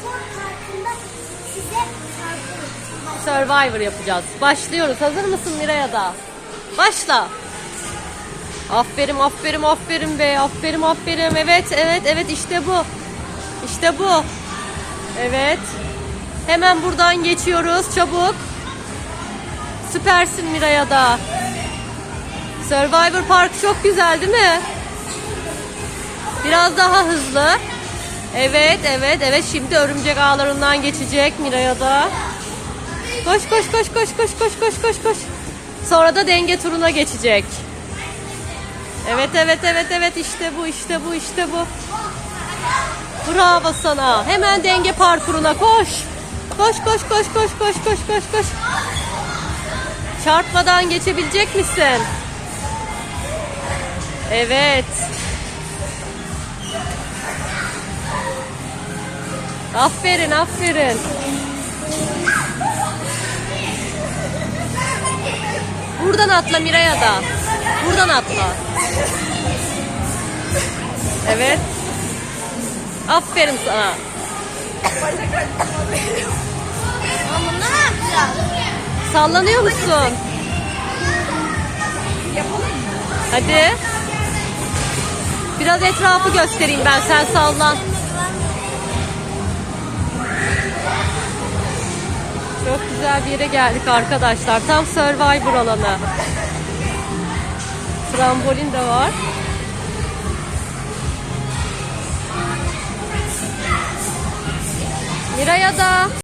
Spor Parkı'nda size Survivor yapacağız. Başlıyoruz. Hazır mısın Miraya da? Başla. Aferin aferin aferin be. Aferin aferin. Evet evet evet işte bu. İşte bu. Evet. Hemen buradan geçiyoruz çabuk. Süpersin Miraya da. Survivor Park çok güzel değil mi? Biraz daha hızlı. Evet, evet, evet. Şimdi örümcek ağlarından geçecek Miray'a da. Koş, koş, koş, koş, koş, koş, koş, koş, koş. Sonra da denge turuna geçecek. Evet, evet, evet, evet. İşte bu, işte bu, işte bu. Bravo sana. Hemen denge parkuruna koş. Koş, koş, koş, koş, koş, koş, koş, koş. Çarpmadan geçebilecek misin? Evet. Aferin, aferin. Buradan atla Miray'a da. Buradan atla. Evet. Aferin sana. Sallanıyor musun? Hadi. Biraz etrafı göstereyim ben sen sallan. Çok güzel bir yere geldik arkadaşlar. Tam Survivor alanı. Trambolin de var. Miray'a da.